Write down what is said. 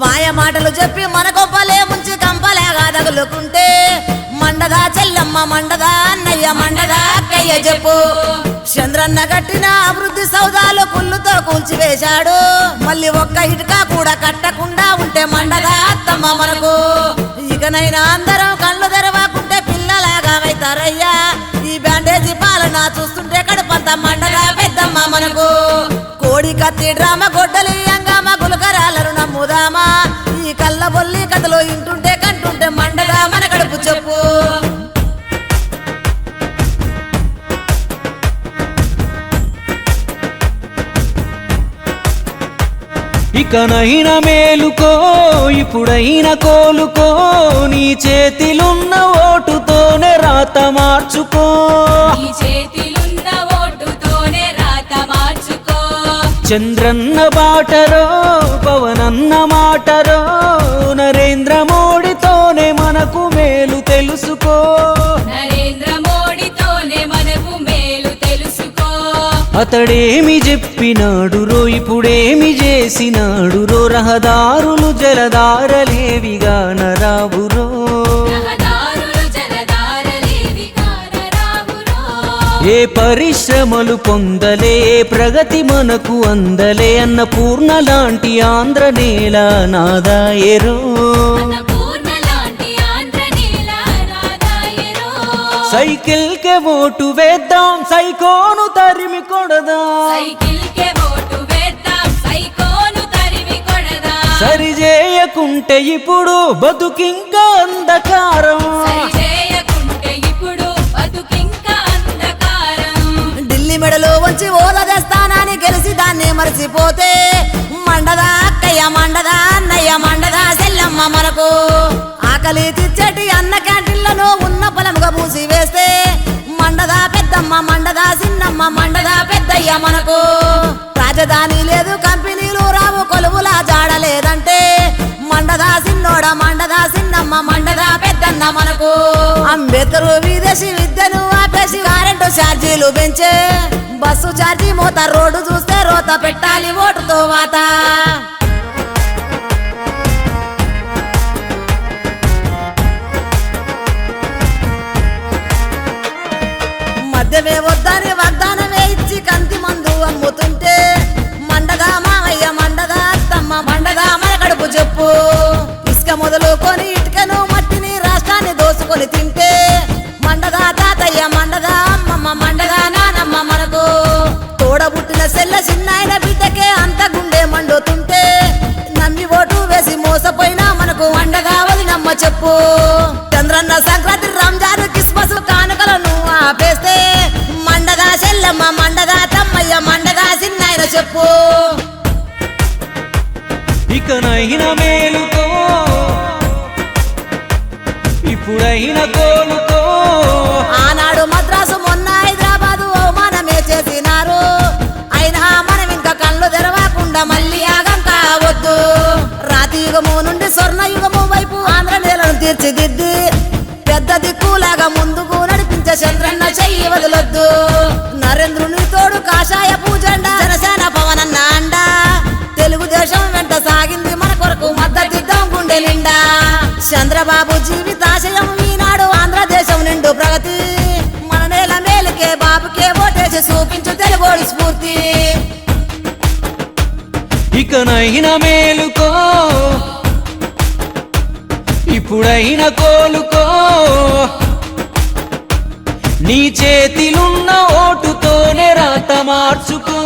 మాయ మాటలు చెప్పి మన గొప్పలే ముంచి కంపలేగా తగులుకుంటే మండగా చెల్లమ్మ మండగా అన్నయ్య మండగా అక్కయ్య చెప్పు. చంద్రన్న కట్టిన అభివృద్ధి సౌదాలు కుళ్ళుతో కూల్చివేశాడు మళ్ళీ ఒక్క ఇటుక కూడా కట్టకుండా ఉంటే మండగా అత్తమ్మ మనకు. ఇకనైనా అందరం కళ్ళు తెరవకుంటే పిల్లలాగా అవుతారయ్యా. ఈ బ్యాండేజీ పాలన చూస్తుంటే కడుపంత మండగా పెద్దమ్మ మనకు. కోడి కత్తి డ్రామ గొడ్డలి అంగామ గులకరాలను నమ్ముదామా? ఈ కళ్ళ బొల్లి కథలో ఇంటుంటే కంటుంటే మండదా మన కడుపు చెప్పు. ఇకనైనా మేలుకో ఇప్పుడైనా కోలుకో నీ చేతిలున్న ఓటుతోనే రాత మార్చుకో. నీ చంద్రన్న బాటరో పవనన్న మాటరో నరేంద్ర మోడీతోనే మనకు మేలు తెలుసుకో. నరేంద్ర మోడీతోనే మనకు మేలు తెలుసుకో. అతడేమి చెప్పినాడు రో ఇప్పుడేమి చేసినాడు రో రహదారులు జలదారలేవిగా నరావురో ఏ పరిశ్రమలు పొందలే ఏ ప్రగతి మనకు అందలే అన్న పూర్ణ లాంటి ఆంధ్ర నేల నాదాయరో అన్నపూర్ణ లాంటి ఆంధ్ర సైకిల్ కే ఓటు వేద్దాం సైకోను తరిమి కొడదాం. సరిచేయకుంటే సరి చేయకుంటే ఇప్పుడు బతుకింకా అంధకారం. ఉంచి ఓలదేస్తానని గెలిచి దాన్ని మరిచిపోతే మండదా అక్కయ్య మండదా అన్నయ్య మండదా సెల్లమ్మ మనకు. ఆకలి తిచ్చటి అన్న క్యాంటీన్లను ఉన్న పొలంగా పూసి వేస్తే మండదా పెద్దమ్మ మండదా చిన్నమ్మ మండదా పెద్దయ్య మనకు. రాజధాని లేదు కంపెనీలు రావు కొలువులా జాడలేదంటే మండదా సిన్నోడ మండదా సిన్నమ్మ మండదా పెద్దన్న మనకు. అంబేద్కరు విదేశీ విద్యను ఆపేసి వారెంటో ఛార్జీలు పెంచే బస్సు చార్జీ మోత రోడ్డు చూస్తే రోత పెట్టాలి ఓటుతో వాత. మధ్యమే వద్దని చెప్పు జీవితాశయం ఈనాడు ఆంధ్రదేశం నిండు ప్రగతి. మన నేల మేలుకే బాబుకే ఓటేసి చూపించు తెలుగోడి స్ఫూర్తి. ఇకనైనా మేలుకో ఇప్పుడైనా కోలుకో. నీ చేతిలున్న ఓటుతోనే రాత మార్చుకో.